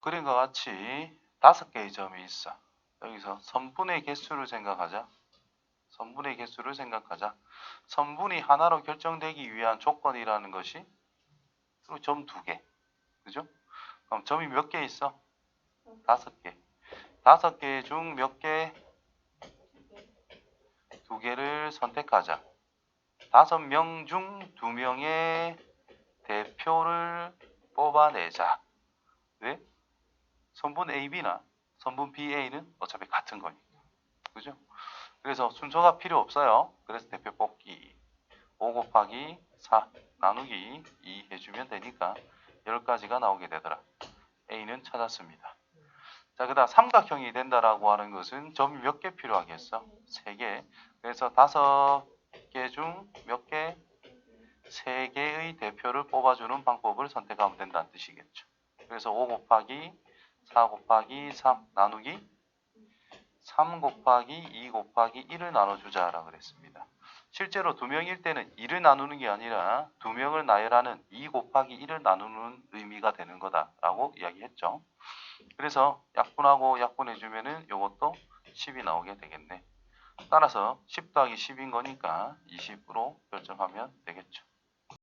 그림과 같이 다섯 개의 점이 있어. 여기서 선분의 개수를 생각하자. 선분의 개수를 생각하자. 선분이 하나로 결정되기 위한 조건이라는 것이 점 두 개. 그죠? 그럼 점이 몇 개 있어? 다섯 개. 다섯 개 중 몇 개? 두 개를 선택하자. 다섯 명 중 두 명의 대표를 뽑아내자. 왜? 선분 AB나 선분 BA는 어차피 같은 거니까. 그죠? 그래서 순서가 필요 없어요. 그래서 대표 뽑기 5 곱하기 4 나누기 2 해주면 되니까 10가지가 나오게 되더라. A는 찾았습니다. 자, 그 다음 삼각형이 된다라고 하는 것은 점이 몇 개 필요하겠어? 3개. 그래서 다섯 개중 몇 개? 3개의 대표를 뽑아주는 방법을 선택하면 된다는 뜻이겠죠. 그래서 5 곱하기 4 곱하기 3 나누기 3 곱하기 2 곱하기 1을 나눠주자라 그랬습니다. 실제로 두 명일 때는 1을 나누는 게 아니라 두 명을 나열하는 2 곱하기 1을 나누는 의미가 되는 거다라고 이야기했죠. 그래서 약분하고 약분해주면은 이것도 10이 나오게 되겠네. 따라서 10 더하기 10인 거니까 20으로 결정하면 되겠죠.